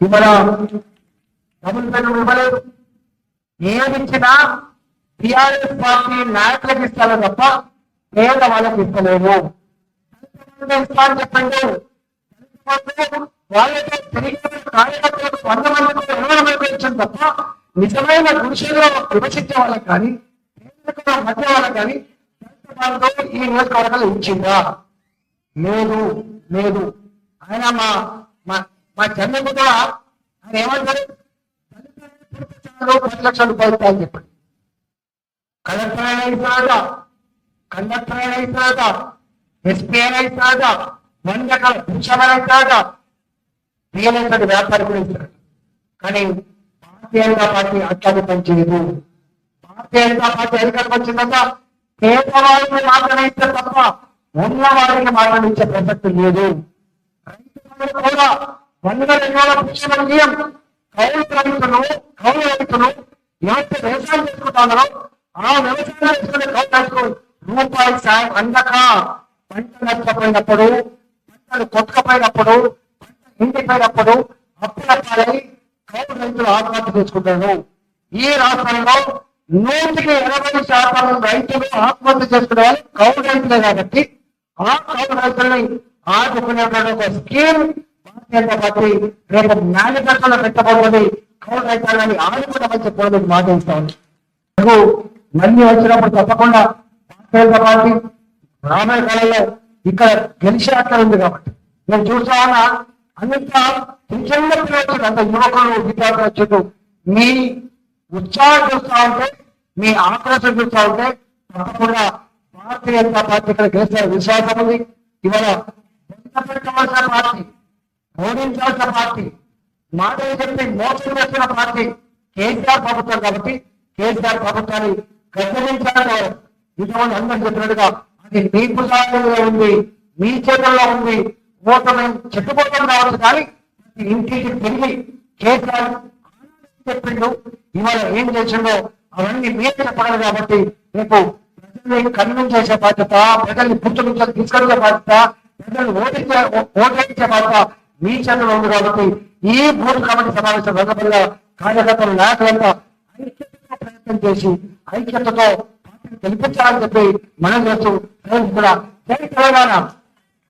ఇవాళ double bedroom ఇవ్వలేదు. ఏమిచ్చినా టిఆర్ఎస్ పార్టీ నాయకులకు ఇస్తాను తప్ప పేద వాళ్ళకి ఇస్తలేము ఇస్తామని చెప్పండి. వాళ్ళకి తిరిగి కార్యకర్తలకు వంద మందికి ఇరవై మందికి ఇచ్చింది తప్ప నిజమైన కృషిలో విభజించే వాళ్ళకి కానీ పేదలకు మధ్య వాళ్ళకి కానీ దళిత ఈ నియోజకవర్గాలు ఇచ్చిందా లేదు లేదు. ఆయన మా మా మా కూడా ఆయన ఏమంటారు పది లక్షల రూపాయలు ఇస్తాయని చెప్పండి. కలెక్టర్ అయినా ఇస్తాడట కండక్టర్ అయినా ఇస్తాడట ఎస్పీ అయినా ఇస్తాడట వన్ రకాల పురుషాలైనా ఇస్తాడట రియల్ ఎస్టేట్ వ్యాపారి కూడా ఇస్తాడు కానీ భారతీయ జనతా పార్టీ అట్లాగే పనిచేయదు భారతీయ జనతా పార్టీ అధికారం వచ్చిందంట. పేదవారికి మాత్రమే ఇస్తే తప్ప ఉన్న వారికి మాత్రం ఇచ్చే ప్రసక్తి లేదు. రైతు కూడా వందల ఎన్నోల పుష్పం నియం కౌలు రైతులు కౌలు రైతులు ఎవరైతే వ్యవసాయం చేసుకుంటున్నారో ఆ వ్యవసాయం చేసుకునే కౌలు రైతులు రూపాయి సాయం అందక పంట నష్టపోయినప్పుడు పంటలు కొట్టుకపోయినప్పుడు పంట ఇంటిపోయినప్పుడు అప్పుల పాలై కౌలు రైతులు ఆత్మహత్య చేసుకుంటారు ఈ రాష్ట్రంలో నూటికి ఎనభై శాతం రైతులు ఆత్మహత్య చేసుకునే వాళ్ళు కౌలు రైతులే కాబట్టి ఆ కౌలు రైతుల్ని ఆదుకునేటువంటి ఒక స్కీమ్ భారతీయ జనతా పార్టీ రేపు మేనిఫెస్టోలో పెట్టబోతుంది కౌలు రైతాలని ఆదుకోవడం చెప్పడం మీకు మాట ఇస్తాను మళ్ళీ వచ్చినప్పుడు తప్పకుండా భారతీయ జనతా పార్టీ రాబోయే కాలంలో ఇక్కడ గెలిచే అట్లా ఉంది కాబట్టి. నేను చూసా అంత చిన్న పిల్లలు అంత యువకులు విద్యార్థులు వచ్చేట్టు మీ ఉత్సాహం చూస్తా ఉంటే మీ ఆక్రోశం చూస్తా ఉంటే తప్పకుండా భారతీయ జనతా పార్టీ ఇక్కడ గెలిచిన విశ్వాసం ఉంది. ఇవాళ వెంటబెట్టవలసిన పార్టీ ఓడించాల్సిన పార్టీ. మాటలు చెప్పి మోసం చేసిన పార్టీ కేసీఆర్ ప్రభుత్వం కాబట్టి కేసీఆర్ ప్రభుత్వాన్ని గద్దరించాలని ఇంతమంది అందరూ చెప్పినట్టుగా అది మీ పుస్తకంలో ఉంది మీ చేతుల్లో ఉంది. ఓటమి చెట్టుపోతం కావచ్చు కానీ ఇంటికి తిరిగి కేసీఆర్ చెప్పిండు ఇవాళ ఏం చేసిండో అవన్నీ మీరు చెప్పగలరు కాబట్టి రేపు ప్రజల్ని కన్విన్స్ చేసే బాధ్యత ప్రజల్ని పుట్టు నుంచి తీసుకెళ్ళే బాధ్యత ప్రజల్ని ఓటించే ఓటేయించే బాధ్యత మీ చేతిలో ఉంది కాబట్టి ఈ బూత్ కమిటీ సమావేశం సందర్భంగా కార్యకర్తలు నాయకులంతా ఐక్యతతో ప్రయత్నం చేసి ఐక్యతతో పార్టీని గెలిపించాలని చెప్పి మనం చేస్తూ ప్రజలు కూడా జై తెలంగాణ.